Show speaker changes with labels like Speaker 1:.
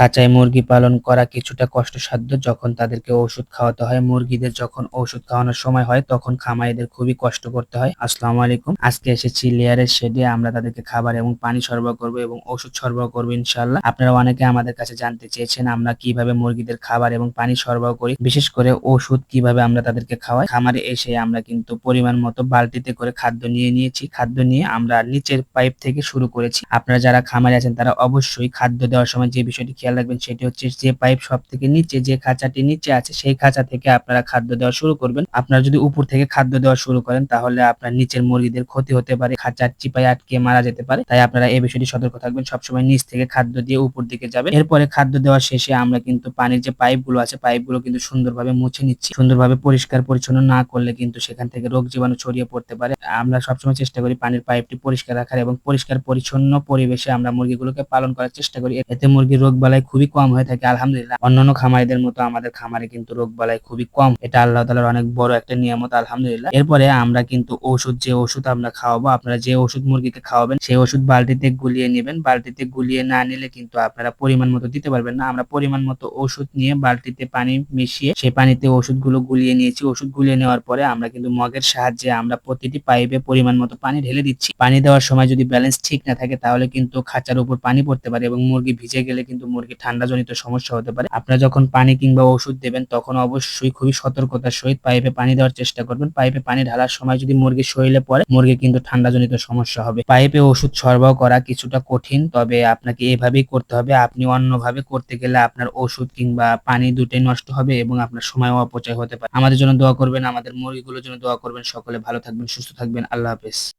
Speaker 1: খাঁচায় মুরগি পালন করা কিছুটা কষ্টসাধ্য। যখন তাদেরকে ওষুধ খাওয়াতে হয়, মুরগিদের যখন ওষুধ খাওয়ানোর সময় হয়, তখন খামারিদের খুবই কষ্ট করতে হয়। আসসালামু আলাইকুম। আজকে এসেছি লেয়ারের শেডে। আমরা তাদেরকে খাবার এবং পানি সরবরাহ করব এবং ওষুধ সরবরাহ করব ইনশাল্লাহ আপনারা অনেকে আমাদের কাছে জানতে চেয়েছেন আমরা কীভাবে মুরগিদের খাবার এবং পানি সরবরাহ করি, বিশেষ করে ওষুধ কীভাবে আমরা তাদেরকে খাওয়াই। খামারে এসে আমরা কিন্তু পরিমাণ মতো বালতিতে করে খাদ্য নিয়ে নিয়েছি। খাদ্য নিয়ে আমরা নিচের পাইপ থেকে শুরু করেছি। আপনারা যারা খামারে আছেন, তারা অবশ্যই খাদ্য দেওয়ার সময় যে বিষয়টি খেয়াল রাখবেন, সেটি হচ্ছে যে পাইপ সব থেকে নিচে যে খাঁচাটি নিচে আছে, সেই খাঁচা থেকে আপনারা খাদ্য দেওয়া শুরু করবেন। আপনারা যদি উপর থেকে খাদ্য দেওয়া শুরু করেন, তাহলে আপনার নিচের মুরগিদের ক্ষতি হতে পারে, খাঁচার চিপায় আটকে মারা যেতে পারে। তাই আপনারা এই বিষয়টি সতর্ক থাকবেন, সবসময় নিচ থেকে খাদ্য দিয়ে উপর দিকে যাবে এরপরে খাদ্য দেওয়া শেষে আমরা কিন্তু পানির যে পাইপগুলো আছে পাইপগুলো কিন্তু সুন্দরভাবে মুছে নিচ্ছি। সুন্দরভাবে পরিষ্কার পরিচ্ছন্ন না করলে কিন্তু সেখান থেকে রোগ জীবাণু ছড়িয়ে পড়তে পারে। আমরা সবসময় চেষ্টা করি পানির পাইপটি পরিষ্কার রাখার এবং পরিষ্কার পরিচ্ছন্ন পরিবেশে আমরা মুরগিগুলোকে পালন করার চেষ্টা করি। এতে মুরগির রোগ বালাই খুবই কম হয়ে থাকে, আলহামদুলিল্লাহ। অন্যান্য খামারিদের মতো আমাদের খামারে কিন্তু রোগ বালাই খুবই কম। এটা আল্লাহ তালার অনেক বড় একটা নিয়ামত, আলহামদুলিল্লাহ। এরপরে আমরা কিন্তু ওষুধ, যে ওষুধ আমরা খাওয়াবো, আপনারা যে ওষুধ মুরগিকে খাওয়াবেন, সেই ওষুধ বালতিতে গুলিয়ে নেবেন। বালতিতে গুলিয়ে না নিলে কিন্তু আপনারা পরিমাণ মতো দিতে পারবেন না। আমরা পরিমাণ মতো ওষুধ নিয়ে বালতিতে পানি মিশিয়ে সেই পানিতে ওষুধগুলো গুলিয়ে নিয়েছি। ওষুধ গুলিয়ে নেওয়ার পরে আমরা কিন্তু মগের সাহায্যে আমরা প্রতিটি পাইপে পরিমাণ মতো পানি ঢেলে দিচ্ছি। পানি দেওয়ার সময় যদি ব্যালেন্স ঠিক না থাকে, তাহলে কিন্তু খাঁচার উপর পানি পড়তে পারে এবং মুরগি ভিজে গেলে কিন্তু মুরগি ঠান্ডা জনিত সমস্যা হতে পারে। আপনারা যখন পানি কিংবা ওষুধ দেবেন, তখন অবশ্যই খুবই সতর্কতার সহিত পাইপে পানি দেওয়ার চেষ্টা করবেন। পাইপে পানি ঢালার সময় যদি মুরগি শরীরে পড়ে মুরগি কিন্তু ঠান্ডা জনিত সমস্যা হবে। পাইপে ওষুধ সরবরাহ করা কিছুটা কঠিন, তবে আপনাকে এভাবেই করতে হবে। আপনি অন্যভাবে করতে গেলে আপনার ওষুধ কিংবা পানি দুটোই নষ্ট হবে এবং আপনার সময় অপচয় হতে পারে। আমাদের জন্য দোয়া করবেন, আমাদের মুরগিগুলোর জন্য দোয়া করবেন। সকলে ভালো থাকবেন, সুস্থ থাকবেন। আল্লাহ হাফেজ।